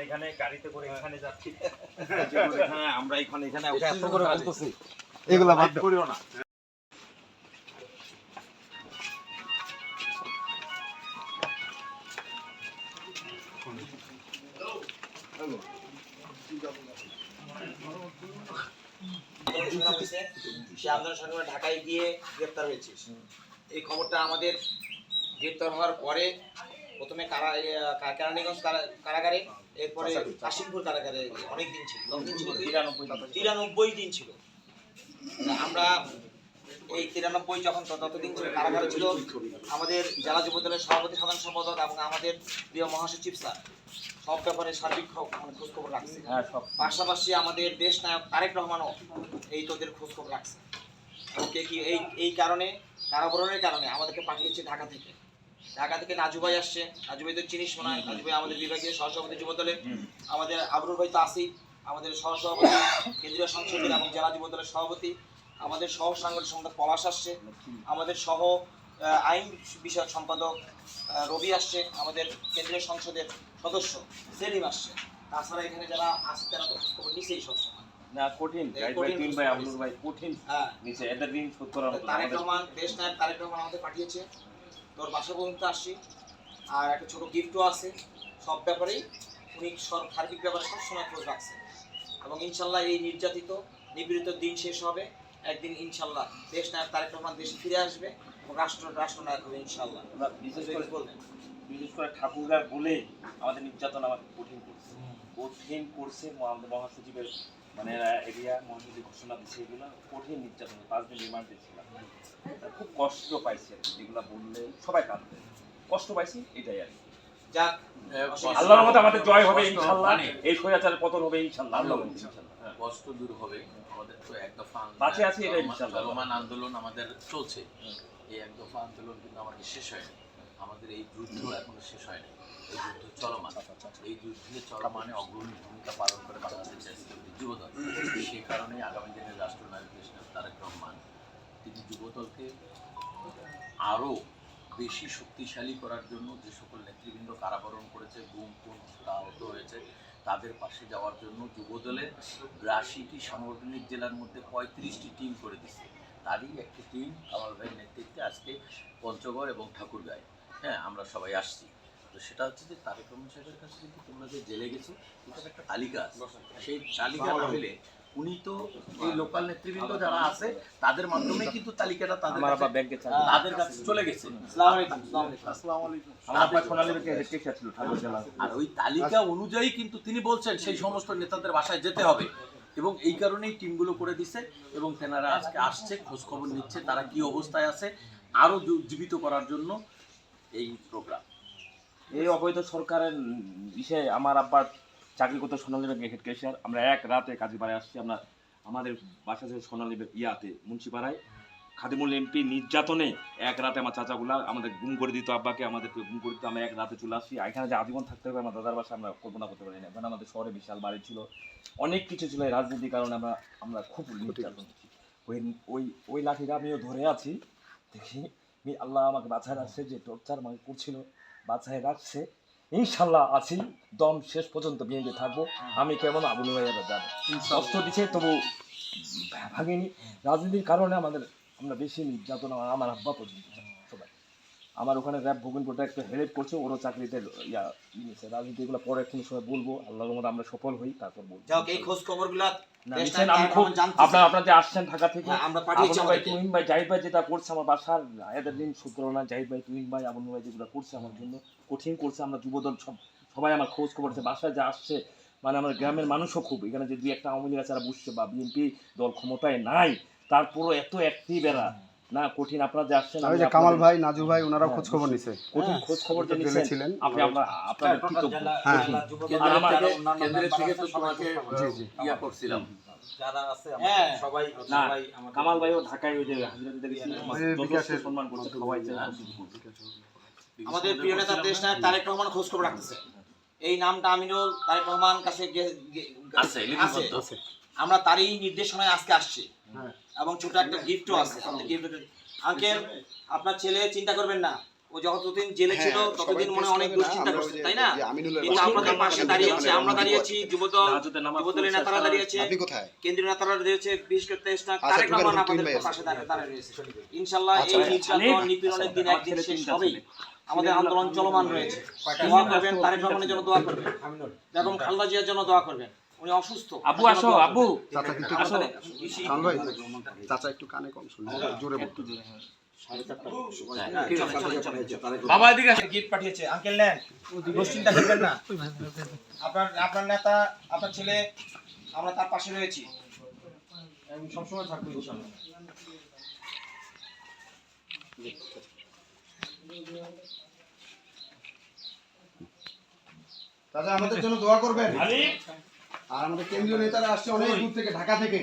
এখানে গাড়িতে করে এখানে যাচ্ছি হ্যাঁ আমরা এখানে এখানে এগুলা বাদ করিও না সে আন্দোলন সংগ্রামে ঢাকায় গিয়ে গ্রেপ্তার হয়েছে। এই খবরটা আমাদের গ্রেপ্তার হওয়ার পরে প্রথমে কারা কেরানীগঞ্জ কারাগারে এরপরে কাশিমপুর কারাগারে অনেক দিন ছিল। তিরানব্বই দিন। ছিল। আমরা এই তিরানব্বই যখন ততদিন ছিল কারাগারে ছিল আমাদের জেলা যুব দলের সভাপতি সাধারণ সম্পাদক এবং আমাদের প্রিয় মহাসচিব স্যার। সব ব্যাপারে সার্বিক মানে রাখছে। হ্যাঁ সব। পাশাপাশি আমাদের দেশ নায়ক তারেক রহমানও এই তোদের রাখছে। ওকে কি এই এই কারণে কারাবরণের কারণে আমাদেরকে পাঠিয়েছে ঢাকা থেকে। ঢাকা থেকে নাজু ভাই আসছে। নাজু ভাই তো চিনিস মনে হয় নাজু ভাই আমাদের বিভাগীয় সহসভাপতি যুব দলের আমাদের আবরুল ভাই তো আসি আমাদের সহসভাপতি কেন্দ্রীয় সংসদের এবং জেলা যুব দলের সভাপতি। আমাদের সহ সাংগঠনিক সম্পাদক পলাশ আসছে। আমাদের সহ আইন বিষয়ক সম্পাদক রবি আসছে আমাদের কেন্দ্রীয় সংসদের সদস্য সেলিম আসছে। তাছাড়া এখানে যারা আছে তারা তো খোঁজখবর নিচেই সবসময় না কঠিন। কঠিন ভাই আব্দুল ভাই কঠিন। হ্যাঁ। নিচে এদের দিন শোধ করার তারেক রহমান দেশ নায়ক তারেক রহমান আমাদের পাঠিয়েছে। তোর বাসা পর্যন্ত আসছি। আর একটা ছোট গিফটও আছে। সব ব্যাপারেই উনি সব সার্বিক ব্যাপারে সবসময় খোঁজ রাখছে। এবং ইনশাল্লাহ এই নির্যাতিত নিপীড়িত দিন শেষ হবে। একদিন ইনশাল্লাহ দেশ নায়ক তারেক রহমান দেশে ফিরে আসবে। রাষ্ট্র রাষ্ট্রনায়ক হবে ইনশাল্লাহ আমরা বিশেষ করে বলবেন। বিশেষ করে ঠাকুরগার বলে আমাদের নির্যাতন আমাদের কঠিন করছে। কঠিন করছে আমাদের মহাসচিবের মানে এরিয়া মহাসচিব ঘোষণা দিচ্ছে এগুলো। কঠিন নির্যাতন পাঁচ দিন রিমান্ড দিয়েছিলাম। খুব কষ্ট পাইছি আর কি যেগুলো বললে সবাই কাঁদবে। কষ্ট পাইছি এটাই আর কি। যাক আল্লাহর মতো আমাদের জয় হবে কষ্ট ইনশাল্লাহ মানে- এই স্বৈরাচারের পতন হবে ইনশাল্লাহ আল্লাহ বলছে হ্যাঁ। কষ্ট দূর হবে। আমাদের তো এক দফা বাঁচে আছি এটাই ইনশাআল্লাহ। চলমান আন্দোলন আমাদের চলছে। এই এক দফা আন্দোলন কিন্তু আমাদের শেষ হয়নি। আমাদের এই যুদ্ধ এখনও শেষ হয়নি। এই যুদ্ধ চলমান। এই যুদ্ধে চলমানে অগ্রণী ভূমিকা পালন করে বাংলাদেশের যুবদল। সেই কারণে আগামী দিনের রাষ্ট্রনায়ক নায়ক তারেক রহমান, তিনি যুবদলকে আরও বেশি শক্তিশালী করার জন্য যে সকল নেতৃবৃন্দ কারাবরণ করেছে, গুম, খুন, আহত হয়েছে, তাদের পাশে যাওয়ার জন্য যুবদলের বিরাশিটি সাংগঠনিক জেলার মধ্যে পঁয়ত্রিশটি টিম করে দিচ্ছে তারই একটি টিম কামাল ভাইয়ের নেতৃত্বে আজকে পঞ্চগড় এবং ঠাকুরগাঁয়। হ্যাঁ আমরা সবাই আসছি। তো সেটা হচ্ছে যে তারেক রহমান সাহেবের কাছে কিন্তু তোমরা যে জেলে গেছো এটার একটা তালিকা আছে। সেই তালিকা না হলে উনি তো এই লোকাল নেতৃবৃন্দ যারা আছে তাদের মাধ্যমে কিন্তু তালিকাটা তাদের তাদের কাছে চলে গেছে। আসসালামু আলাইকুম। আসসালামু আলাইকুম। আমার আব্বা সোনালী ব্যাংকে হেড কেশিয়ার ছিল ঠাকুর জেলা আর ওই তালিকা অনুযায়ী কিন্তু তিনি বলছেন সেই সমস্ত নেতাদের বাসায় যেতে হবে। এবং এই কারণেই টিমগুলো করে দিছে এবং তেনারা আজকে আসছে, খোঁজখবর নিচ্ছে, তারা কি অবস্থায় আছে, আরও জীবিত করার জন্য এই প্রোগ্রাম। এই অবৈধ সরকারের বিষয়ে আমার আব্বার চাকরি করতে সোনালী ব্যাংকে হেড ক্যাশিয়ার আমরা এক রাতে কাজী পাড়ায় আসছি, আমরা আমাদের বাসা থেকে সোনালী ইয়াতে, মুন্সিপাড়ায়। খাদিমুল এমপি নির্যাতনে এক রাতে আমার চাচাগুলা আমাদের গুম করে দিত আব্বাকে আমাদেরকে গুম করে দিত আমরা এক রাতে চলে আসি এখানে যে আজীবন থাকতে হবে আমার দাদার বাসা আমরা কল্পনা করতে পারি না। কারণ আমাদের শহরে বিশাল বাড়ি ছিল অনেক কিছু ছিল এই রাজনীতির কারণে আমরা আমরা খুব নির্যাতন ওই ওই ওই লাঠিটা আমিও ধরে আছি দেখি আমি আল্লাহ আমাকে বাছায় রাখছে যে টর্চার আমাকে করছিল বাছায় রাখছে। ইনশাল্লাহ আছি দম শেষ পর্যন্ত বিএনপি থাকব। আমি কেমন আবুল ভাইয়ারা যাব কষ্ট দিছে তবু ভাঙিনি রাজনীতির কারণে আমাদের আমরা বেশি নির্যাতন আমার- আমার আব্বা পর্যন্ত সবাই। আমার ওখানে র্যাব ভূমিপুরটা একটু হেল্প করছে ওরও চাকরিতে ইয়া নিয়েছে। রাজনীতি এগুলো পরে কোনো সময় বলব আল্লাহর মতো আমরা সফল হই তারপর বলব। এই খোঁজ খবরগুলা আপনার আপনার যে আসছেন ঢাকা থেকে হ্যাঁ, আমরা পাঠিয়েছি ভাই আমাদেরকে। ভাই জাহিদ ভাই যেটা করছে আমার বাসার এদের দিন জাহিদ ভাই ভাই যেগুলো করছে আমার জন্য কঠিন করছে আমরা যুবদল সব সবাই আমার খোঁজ খবর আছে। বাসায় যা আসছে মানে আমার গ্রামের মানুষও খুব। এখানে যে দুই একটা আওয়ামী লীগ আছে বুঝছে বা বিএনপি দল ক্ষমতায় নাই তারপরও এত অ্যাক্টিভ এরা। না কঠিন আপনারা যে আসছেন আমি যে কামাল ভাই নাজু ভাই ওনারা হ্যাঁ, খোঁজ খবর নিছে। কঠিন খোঁজ খবর যে ছিলেন আপনি আমরা আপনাদের কৃতজ্ঞ। হ্যাঁ। আমার- থেকে কেন্দ্রের থেকে তো তোমাকে জি, জি। ইয়া করছিলাম। যারা আছে হ্যাঁ। সবাই না সবাই আমাদের কামাল ভাইও ঢাকায় ওই যে হাজিরা সম্মান করছে সবাই আমাদের প্রিয় নেতা দেশ নায়ক তারেক রহমান খোঁজ খবর রাখতেছে। এই নামটা আমিনুল তারেক রহমান কাছে আছে, আমরা তারই নির্দেশনায় আজকে আসছি। হ্যাঁ। এবং ছোট একটা গিফটও আছে। আঙ্কেল আপনার ছেলে চিন্তা করবেন না। ও যতদিন জেলে ছিল হ্যাঁ, ততদিন মনে অনেক দুশ্চিন্তা করছে তাই না? কিন্তু আপনাদের পাশে সেখানে দাঁড়িয়ে আছে। আমরা অনেক দাঁড়িয়ে আছি যুবদল যুবদলের নেতারা শেষ দাঁড়িয়ে আছে কেন্দ্রীয় নেতারা রয়েছে বিশেষ করে আচ্ছা, তারেক রহমান ভাই, পাশে দাঁড়িয়ে দাঁড়িয়ে রয়েছে। ইনশাল্লাহ আচ্ছা, এই আচ্ছা। নির্যাতন নিপীড়নের দিন একদিন শেষ হবেই। ছেলে। আমাদের আন্দোলন চলমান রয়েছে। দোয়া করবেন তারেক রহমানের জন্য দোয়া করবেন। বেগম খালেদা জিয়ার জন্য দোয়া করবেন। উনি অসুস্থ। আব্বু আসো আব্বু। চাচা কিন্তু ভাই চাচা একটু কানে কম শুনে জোরে বলতো বাবা এদিকে পাঠিয়েছে আঙ্কেল নেন। দুশ্চিন্তা করবেন না। আপনার আপনার নেতা আপনার ছেলে আমরা তার পাশে রয়েছি। সবসময় থাকব ইনশাল্লাহ চাচা আমাদের জন্য দোয়া করবেন। আর আমাদের কেন্দ্রীয় নেতারা আসছে অনেক দূর থেকে ঢাকা থেকে।